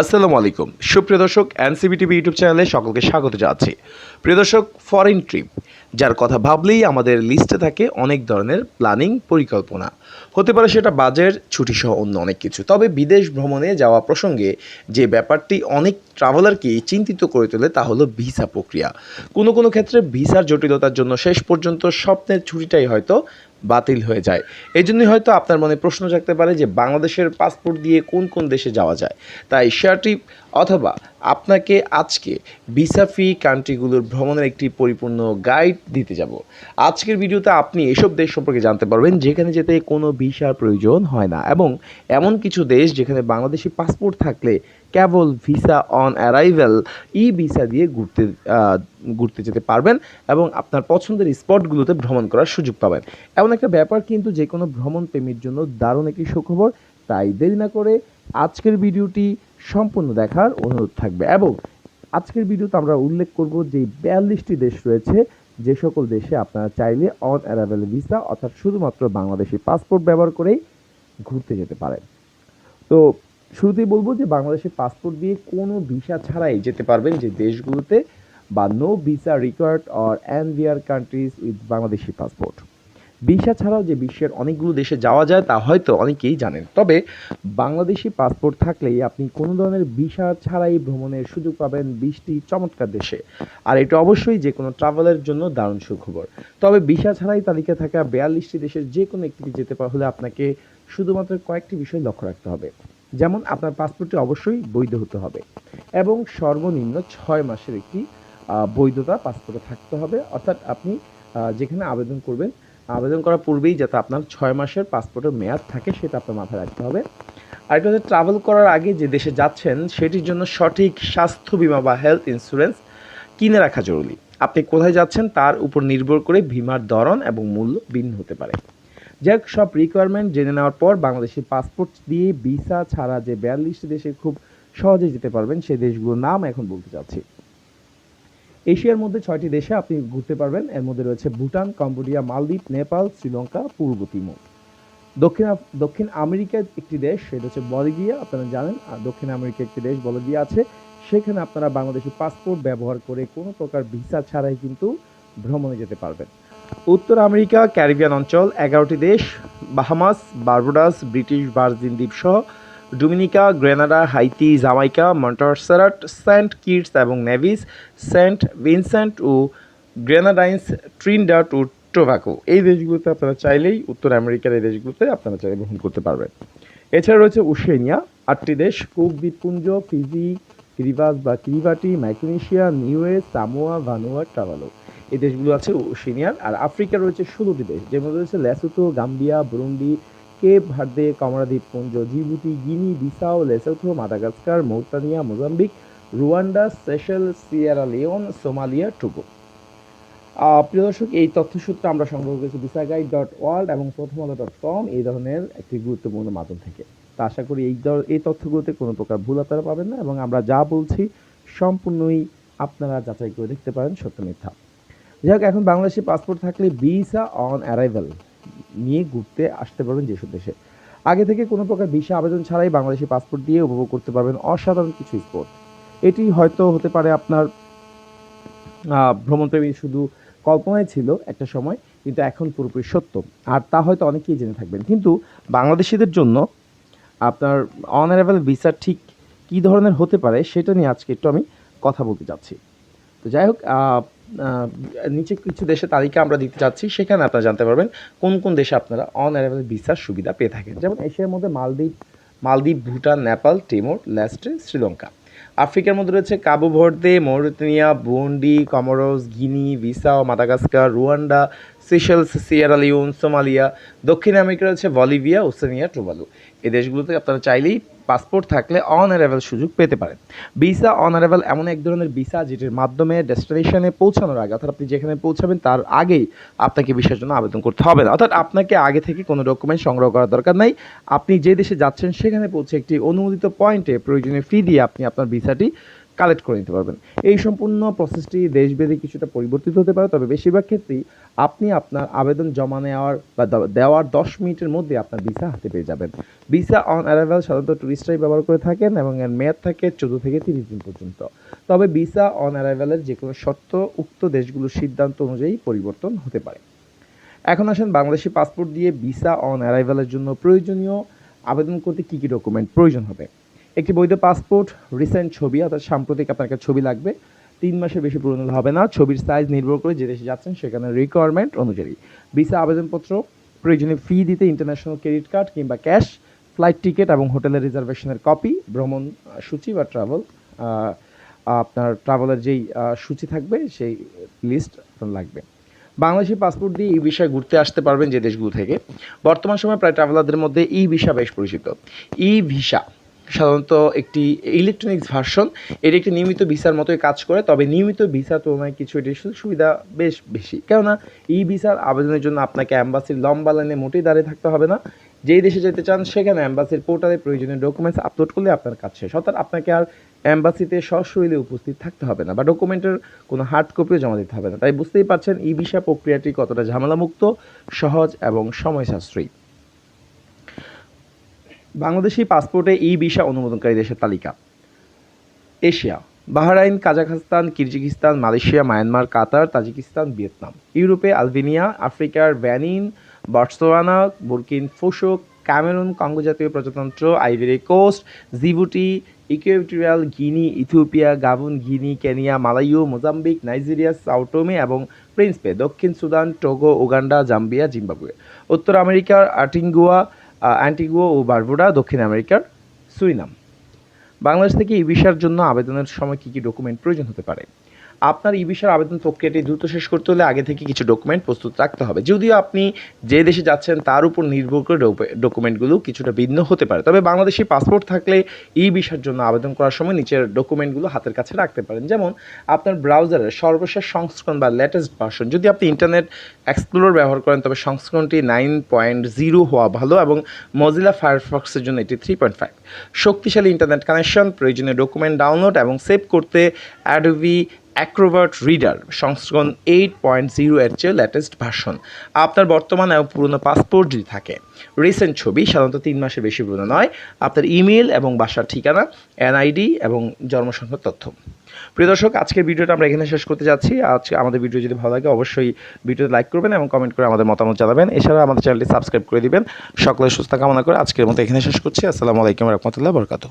আসসালামু আলাইকুম। সুপ্রিয় দর্শক, এনসিবি টিভি ইউটিউব চ্যানেলে সকলকে স্বাগত জানাচ্ছি। প্রিয় দর্শক ফরেন ট্রিপ যার কথা ভাবলেই আমাদের লিস্টে থাকে অনেক ধরনের প্ল্যানিং পরিকল্পনা। হতে পারে সেটা বাজেট ছুটি সহ অন্য অনেক কিছু। তবে বিদেশ ভ্রমণে যাওয়া প্রসঙ্গে যে ব্যাপারটি অনেক ট্রাভেলারকেই চিন্তিত করে তোলে তা হলো ভিসা প্রক্রিয়া। কোনো কোনো ক্ষেত্রে ভিসার জটিলতার জন্য শেষ পর্যন্ত স্বপ্নের ছুটিটাই হয়তো বাতিল হয়ে যায়। এই জন্যই হয়তো আপনার মনে প্রশ্ন জাগতে পারে যে বাংলাদেশের পাসপোর্ট দিয়ে কোন কোন দেশে যাওয়া যায়। তাই শেয়ার ট্রিপ অথবা আপনাকে আজকে ভিসা ফ্রি কান্ট্রিগুলোর ভ্রমণের একটি পরিপূর্ণ গাইড দিতে যাব। আজকের ভিডিওতে আপনি এসব দেশ সম্পর্কে জানতে পারবেন যেখানে যেতে কোনো ভিসার প্রয়োজন হয় না এবং এমন কিছু দেশ যেখানে বাংলাদেশি পাসপোর্ট থাকলে কেবল visa on arrival, e visa দিয়ে ঘুরতে ঘুরতে যেতে পারবেন এবং আপনার পছন্দের স্পটগুলোতে ভ্রমণ করার সুযোগ পাবেন। এমন একটা ব্যাপার কিন্তু যে কোনো ভ্রমণ প্রেমীর জন্য দারুণ একটি সুখবর। তাই দেরি না করে আজকের ভিডিওটি সম্পূর্ণ দেখার অনুরোধ থাকবে এবং আজকের ভিডিওতে আমরা উল্লেখ করব যে বিয়াল্লিশটি দেশ রয়েছে, যে সকল দেশে আপনারা চাইলে অন অ্যারাইভেল ভিসা অর্থাৎ শুধুমাত্র বাংলাদেশি পাসপোর্ট ব্যবহার করেই ঘুরতে যেতে পারেন। তো শুরুতেই বলব যে বাংলাদেশের পাসপোর্ট দিয়ে কোনো ভিসা ছাড়াই যেতে পারবেন যে দেশগুলোতে বা no visa required or NVR countries with Bangladeshi passport visa ছাড়াও যে বিশ্বের অনেকগুলো দেশে যাওয়া যায় তা হয়তো অনেকেই জানেন। তবে বাংলাদেশি পাসপোর্ট থাকলেই আপনি কোনো ধরনের ভিসা ছাড়াই ভ্রমণের সুযোগ পাবেন বিশটি চমৎকার দেশে। আর এটা অবশ্যই যে কোনো ট্রাভেলের জন্য দারুণ সুখবর। তবে ভিসা ছাড়াই তালিকা থাকা বিয়াল্লিশটি দেশের যে কোনো একটি যেতে হলে আপনাকে শুধুমাত্র কয়েকটি বিষয় লক্ষ্য রাখতে হবে। যেমন আপনার পাসপোর্টটি অবশ্যই বৈধ হতে হবে এবং সর্বনিম্ন ছয় মাসের একটি বৈধতা পাসপোর্টে থাকতে হবে। অর্থাৎ আপনি যেখানে আবেদন করবেন, আবেদন করার পূর্বেই যাতে আপনার ছয় মাসের পাসপোর্টের মেয়াদ থাকে সেটা আপনার মাথায় রাখতে হবে। আর এটা হচ্ছে ট্রাভেল করার আগে যে দেশে যাচ্ছেন, সেটির জন্য সঠিক স্বাস্থ্য বিমা বা হেলথ ইন্স্যুরেন্স কিনে রাখা জরুরি। আপনি কোথায় যাচ্ছেন তার উপর নির্ভর করে বিমার ধরন এবং মূল্য ভিন্ন হতে পারে। যাই হোক সব রিকোয়ারমেন্ট জেনে নেওয়ার পর বাংলাদেশের পাসপোর্ট দিয়ে ভিসা ছাড়া যে বিয়াল্লিশটি দেশে খুব সহজে যেতে পারবেন সেই দেশগুলোর নাম এখন বলতে চাচ্ছি। এশিয়ার মধ্যে ছয়টি দেশে আপনি ঘুরতে পারবেন। এর মধ্যে রয়েছে ভুটান, কম্বোডিয়া, মালদ্বীপ, নেপাল, শ্রীলঙ্কা, পূর্ব তিমুর। দক্ষিণ দক্ষিণ আমেরিকার একটি দেশ, সেটা হচ্ছে বলিভিয়া, আপনারা জানেন। আর দক্ষিণ আমেরিকা একটি দেশ, বলিভিয়া আছে। সেখানে আপনারা বাংলাদেশি পাসপোর্ট ব্যবহার করে কোনো প্রকার ভিসা ছাড়াই কিন্তু ভ্রমণে যেতে পারবেন। উত্তর আমেরিকা, ক্যারিবিয়ান অঞ্চল, এগারোটি দেশ, বাহামাস, বারবাডাস, ব্রিটিশ ভার্জিন দ্বীপ সহ Dominica, Grenada, Haiti, Jamaica Montserrat Saint Kitts এবং নেভিস, সেন্ট ভিনসেন্ট ও গ্রেনাডাইন্স ট্রিনডাট ও টোভাকো এই দেশগুলোতে আপনারা চাইলেই উত্তর আমেরিকার এই দেশগুলোতে আপনারা চাইলে ভ্রমণ করতে পারবেন। এছাড়া রয়েছে ওশেনিয়া, আটটি দেশ কুক দ্বীপপুঞ্জ, ফিজি কিরিবাস বা কিরিবাটি মাইক্রোনেশিয়া, নিউয়ে, সামোয়া, ভানুয়া, টাভালো। এই দেশগুলো আছে, ওশেনিয়ার। আর আফ্রিকা রয়েছে ষোলোটি দেশ মধ্যে রয়েছে Lesotho Gambia, Burundi, Cape Verde Comoros দ্বীপপুঞ্জ Djibouti, Guinea, Bissau, Lesotho, Madagascar, Mauritania, Mozambique, Rwanda, Seychelles, Sierra Leone, Somalia, Togo. প্রিয় দর্শক, এই তথ্যসূত্র আমরা সংগ্রহ করেছি ভিসা গাইড ডট ওয়ার্ল্ড এবং প্রথম আলো ডট কম এই ধরনের একটি গুরুত্বপূর্ণ মাধ্যম থেকে। তা আশা করি এই এই তথ্যগুলোতে কোনো প্রকার ভুল আপনারা পাবেন না এবং আমরা যা বলছি সম্পূর্ণই আপনারা যাচাই করে দেখতে পারেন সত্য মিথ্যা। যাই হোক, এখন বাংলাদেশি পাসপোর্ট থাকলে ভিসা অন অ্যারাইভেল নিয়ে ঘুরতে আসতে পারবেন যেসব দেশে। আগে থেকে কোনো প্রকার ভিসা আবেদন ছাড়াই বাংলাদেশি পাসপোর্ট দিয়ে উপভোগ করতে পারবেন অসাধারণ কিছু স্পোর্ট এটি হয়তো হতে পারে আপনার ভ্রমণপ্রেমী শুধু কল্পনায় ছিল একটা সময়, কিন্তু এখন পুরোপুরি সত্য। আর তা হয়তো অনেকেই জেনে থাকবেন। কিন্তু বাংলাদেশিদের জন্য আপনার অন অ্যারাইভেল ভিসা ঠিক কী ধরনের হতে পারে, সেটা নিয়ে আজকে একটু আমি কথা বলতে চাচ্ছি তো যাই হোক নিচে কিছু দেশের তালিকা আমরা দিতে চাচ্ছি, সেখানে আপনারা জানতে পারবেন কোন কোন দেশে আপনারা অন অ্যারাইভেল ভিসার সুবিধা পেয়ে থাকেন। যেমন এশিয়ার মধ্যে মালদ্বীপ মালদ্বীপ, ভুটান, নেপাল, টিমোর ল্যাস্টে শ্রীলঙ্কা। আফ্রিকার মধ্যে রয়েছে Cabo Verde Mauritania Burundi, Comoros, Guinea Bissau Madagascar, Rwanda Seychelles Sierra Leone Somalia দক্ষিণ আমেরিকা রয়েছে বলিভিয়া ওসেনিয়া টুভালু এই দেশগুলোতে আপনারা চাইলেই পাসপোর্ট থাকলে অন অ্যারাইভেল সুযোগ পেতে পারেন। ভিসা অন অ্যারাইভেল এমন এক ধরনের ভিসা যেটির মাধ্যমে ডেস্টিনেশনে পৌঁছানোর আগে, অর্থাৎ আপনি যেখানে পৌঁছাবেন তার আগেই আপনাকে ভিসার জন্য আবেদন করতে হবে না। অর্থাৎ আপনাকে আগে থেকে কোনো ডকুমেন্ট সংগ্রহ করার দরকার নাই। আপনি যে দেশে যাচ্ছেন সেখানে পৌঁছে একটি অনুমোদিত পয়েন্টে প্রয়োজনীয় ফি দিয়ে আপনি আপনার ভিসাটি কালেক্ট করে নিতে পারবেন। এই সম্পূর্ণ প্রসেসটি দেশভেদে কিছুটা পরিবর্তিত হতে পারে, তবে বেশিরভাগ ক্ষেত্রেই আপনি আপনার আবেদন জমা নেওয়ার বা দেওয়ার দশ মিনিটের মধ্যে আপনার ভিসা হাতে পেয়ে যাবেন। ভিসা অন অ্যারাইভাল সাধারণত টুরিস্টরাই ব্যবহার করে থাকেন এবং এর মেয়াদ থাকে চোদ্দ থেকে তিরিশ দিন পর্যন্ত। তবে ভিসা অন অ্যারাইভালের যে কোনো শর্ত উক্ত দেশগুলোর সিদ্ধান্ত অনুযায়ী পরিবর্তন হতে পারে। এখন আসেন বাংলাদেশি পাসপোর্ট দিয়ে ভিসা অন অ্যারাইভালের জন্য প্রয়োজনীয় আবেদন করতে কী কী ডকুমেন্ট প্রয়োজন হবে? একটি বৈধ পাসপোর্ট রিসেন্ট ছবি, অর্থাৎ সাম্প্রতিক আপনার একটা ছবি লাগবে। তিন মাসের বেশি পুরনো হবে না। ছবির সাইজ নির্ভর করে যে দেশে যাচ্ছেন সেখানে রিকোয়ারমেন্ট অনুযায়ী। ভিসা আবেদনপত্র, প্রয়োজনীয় ফি দিতে ইন্টারন্যাশনাল ক্রেডিট কার্ড কিংবা ক্যাশ ফ্লাইট টিকিট এবং হোটেলের রিজার্ভেশনের কপি ভ্রমণ সূচি বা ট্রাভেল আপনার ট্রাভেলের যেই সূচি থাকবে, সেই লিস্ট আপনার লাগবে। বাংলাদেশি পাসপোর্ট দিয়ে ই ভিসা ঘুরতে আসতে পারবেন যে দেশগুলো থেকে। বর্তমান সময়ে প্রায় ট্রাভেলারদের মধ্যে ই ভিসা বেশ পরিচিত। ই ভিসা সাধারণত একটি ইলেকট্রনিক্স ভার্সন এটি একটি নিয়মিত ভিসার মতোই কাজ করে, তবে নিয়মিত ভিসা তুলনায় কিছু এটির সুযোগ সুবিধা বেশ বেশি। কেননা, ই ভিসার আবেদনের জন্য আপনাকে অ্যাম্বাসির লম্বা লাইনে মোটেই দাঁড়িয়ে থাকতে হবে না। যেই দেশে যেতে চান, সেখানে অ্যাম্বাসির পোর্টালে প্রয়োজনীয় ডকুমেন্টস আপলোড করলে আপনার কাজ শেষ। অর্থাৎ আপনাকে আর অ্যাম্বাসিতে সশরীরে উপস্থিত থাকতে হবে না, বা ডকুমেন্টের কোনো হার্ড কপিও জমা দিতে হবে না। তাই বুঝতেই পারছেন, ই ভিসা প্রক্রিয়াটি কতটা ঝামেলামুক্ত, সহজ এবং সময় সাশ্রয়ী বাংলাদেশি পাসপোর্টে ই ভিসা অনুমোদনকারী দেশের তালিকা। Asia, Bahrain, Kazakhstan, Kyrgyzstan, Malaysia, Myanmar, Qatar, Tajikistan, Vietnam. ইউরোপে আলবেনিয়া, আফ্রিকার Benin Botswana Burkina Faso, Cameroon, Congo জাতীয় প্রজাতন্ত্র, Ivory Coast, Djibouti, Equatorial Guinea, Ethiopia, Gabon, Guinea, Kenya Malawi Mozambique, Nigeria Sao Tome এবং Principe দক্ষিণ Sudan, Togo, Uganda, Zambia, Zimbabwe. উত্তর আমেরিকার আর্টিঙ্গুয়া Antigua ও Barbuda, দক্ষিণ আমেরিকার সুইনাম। বাংলাদেশ থেকে ই ভিসার জন্য আবেদনের সময় কী কী ডকুমেন্ট প্রয়োজন হতে পারে? আপনার ই ভিসার আবেদন প্রক্রিয়াটি দ্রুত শেষ করতে হলে আগে থেকে কিছু ডকুমেন্ট প্রস্তুত রাখতে হবে। যদিও আপনি যে দেশে যাচ্ছেন তার উপর নির্ভর করে ডকুমেন্টগুলো কিছুটা ভিন্ন হতে পারে। তবে বাংলাদেশি পাসপোর্ট থাকলে ই ভিসার জন্য আবেদন করার সময় নিচের ডকুমেন্টগুলো হাতের কাছে রাখতে পারেন। যেমন আপনার ব্রাউজারের সর্বশেষ সংস্করণ বা লেটেস্ট ভার্সন যদি আপনি ইন্টারনেট এক্সপ্লোর ব্যবহার করেন, তবে সংস্করণটি নাইন পয়েন্ট জিরো হওয়া ভালো এবং মজিলা ফায়ারফক্সের জন্য এটি থ্রি পয়েন্ট ফাইভ শক্তিশালী ইন্টারনেট কানেকশন প্রয়োজনীয় ডকুমেন্ট ডাউনলোড এবং সেভ করতে অ্যাডোবি অ্যাক্রোভার্ট রিডার সংস্করণ এইট পয়েন্ট জিরো এর চেয়ে লেটেস্ট ভার্সন আপনার বর্তমান এবং পুরনো পাসপোর্ট যদি থাকে রিসেন্ট ছবি সাধারণত তিন মাসের বেশি পুরনো নয়, আপনার ইমেল এবং বাসার ঠিকানা এনআইডি এবং জন্মসংখ্যার তথ্য। প্রিয় দর্শক, আজকের ভিডিওটা আমরা এখানে শেষ করতে যাচ্ছি। আজকে আমাদের ভিডিও যদি ভালো লাগে, অবশ্যই ভিডিওতে লাইক করবেন এবং কমেন্ট করে আমাদের মতামত জানাবেন। এছাড়া আমাদের চ্যানেলটি সাবস্ক্রাইব করে দিবেন। সকলের সুস্থ কামনা করে আজকের মতো এখানে শেষ করছি। আসসালামু আলাইকুম রহমতুল্লাহ বরকাতু